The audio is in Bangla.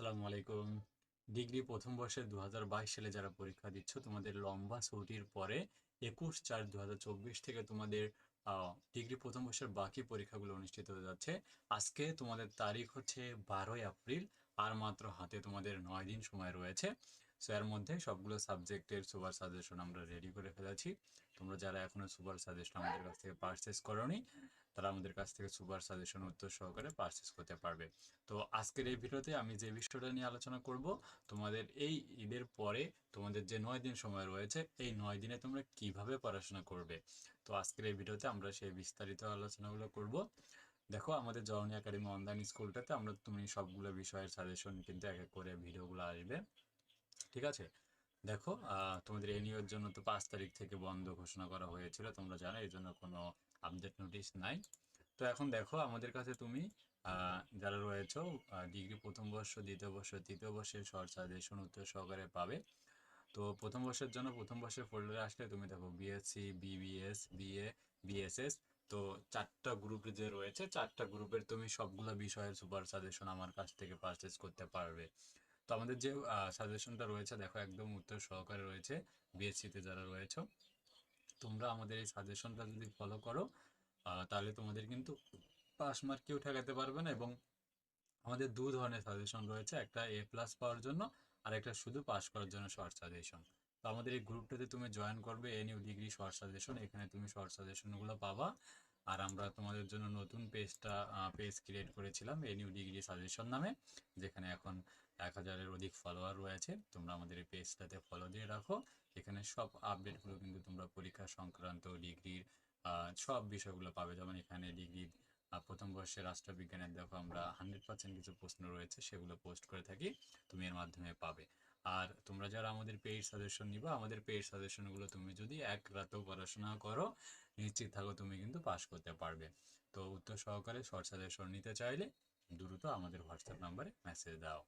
আসসালামু আলাইকুম। ডিগ্রি প্রথম বর্ষের দু সালে যারা পরীক্ষা দিচ্ছ, তোমাদের লম্বা ছুটির পরে একুশ চার দু থেকে তোমাদের ডিগ্রি প্রথম বর্ষের বাকি পরীক্ষাগুলো অনুষ্ঠিত হয়ে যাচ্ছে। আজকে তোমাদের তারিখ হচ্ছে বারোই এপ্রিল, আর মাত্র হাতে তোমাদের নয় দিন সময় রয়েছে। সো এর মধ্যে সবগুলো সাবজেক্টের সুপার সাজেশন আমরা রেডি করে ফেলেছি। তোমরা যারা এখনও সুপার সাজেশন আমাদের কাছ থেকে পারচেস করোনি তারা আমাদের কাছ থেকে সুপার সাজেশন উত্তর সহকারে পারচেস করতে পারবে। তো আজকের এই ভিডিওতে আমি যে বিষয়টা নিয়ে আলোচনা করব, তোমাদের এই ঈদের পরে তোমাদের যে নয় দিন সময় রয়েছে, এই নয় দিনে তোমরা কীভাবে পড়াশোনা করবে? তো আজকের এই ভিডিওতে আমরা সেই বিস্তারিত আলোচনাগুলো করব। দেখো, আমাদের জওয়ানি একাডেমি অনলাইন স্কুলটাতে আমরা তুমি সবগুলো বিষয়ের সাজেশন কিন্তু এক এক করে ভিডিওগুলো আসবে। ঠিক আছে? দেখো তোমাদের এনইওর জন্য তো পাঁচ তারিখ থেকে বন্ধ ঘোষণা করা হয়েছিল, তোমরা জানো, এই জন্য কোনো আপডেট নোটিশ নাই। তো এখন দেখো, আমাদের কাছে তুমি যারা রয়েছো ডিগ্রি প্রথম বর্ষ, দ্বিতীয় বর্ষ, তৃতীয় বর্ষের শর্ট সাজেশন উত্তর সহকারে পাবে। তো প্রথম বর্ষের জন্য প্রথম বর্ষের ফোল্ডারে আসলে তুমি দেখো বিএসসি বিবিএস বিএ বিএসএস তো চারটা গ্রুপ যে রয়েছে, চারটা গ্রুপের তুমি সবগুলো বিষয়ের সুপার সাজেশন আমার কাছ থেকে পারচেস করতে পারবে। তো আমাদের যে সাজেশনটা রয়েছে, দেখো একদম উত্তর সহকারে রয়েছে বিএসসিতে যারা রয়েছে, তোমরা আমাদের এই সাজেশনটা যদি ফলো করো তাহলে তোমাদের কিন্তু পাস মার্ক কেউ ঠেকাতে পারবে না এবং আমাদের দু ধরনের সাজেশন রয়েছে, একটা এ প্লাস পাওয়ার জন্য আর একটা শুধু পাস করার জন্য শর্ট সাজেশন তো আমাদের এই গ্রুপটাতে তুমি জয়েন করবে এ নিউ ডিগ্রি শর্ট সাজেশন এখানে তুমি শর্ট সাজেশনগুলো পাবা। আর আমরা তোমাদের জন্য নতুন পেজটা পেজ ক্রিয়েট করেছিলাম এ নিউ ডিগ্রি সাজেশন নামে, যেখানে এখন এক হাজারের অধিক ফলোয়ার রয়েছে। তোমরা আমাদের এই পেজটাতে ফলো দিয়ে রাখো। এখানে সব আপডেটগুলো কিন্তু তোমরা পরীক্ষা সংক্রান্ত ডিগ্রির সব বিষয়গুলো পাবে। যেমন এখানে ডিগ্রি প্রথম বর্ষে রাষ্ট্রবিজ্ঞানের দেখো আমরা হান্ড্রেড পার্সেন্ট কিছু প্রশ্ন রয়েছে, সেগুলো পোস্ট করে থাকি, তুমি এর মাধ্যমে পাবে। আর তোমরা যারা আমাদের পেইড সাজেশন নিবা, আমাদের পেইড সাজেশনগুলো তুমি যদি এক রাতেও পড়াশোনা করো নিশ্চিত থাকো তুমি কিন্তু পাশ করতে পারবে। তো উত্তর সহকারে শর্ট সাজেশন নিতে চাইলে দ্রুত আমাদের হোয়াটসঅ্যাপ নাম্বারে মেসেজ দাও।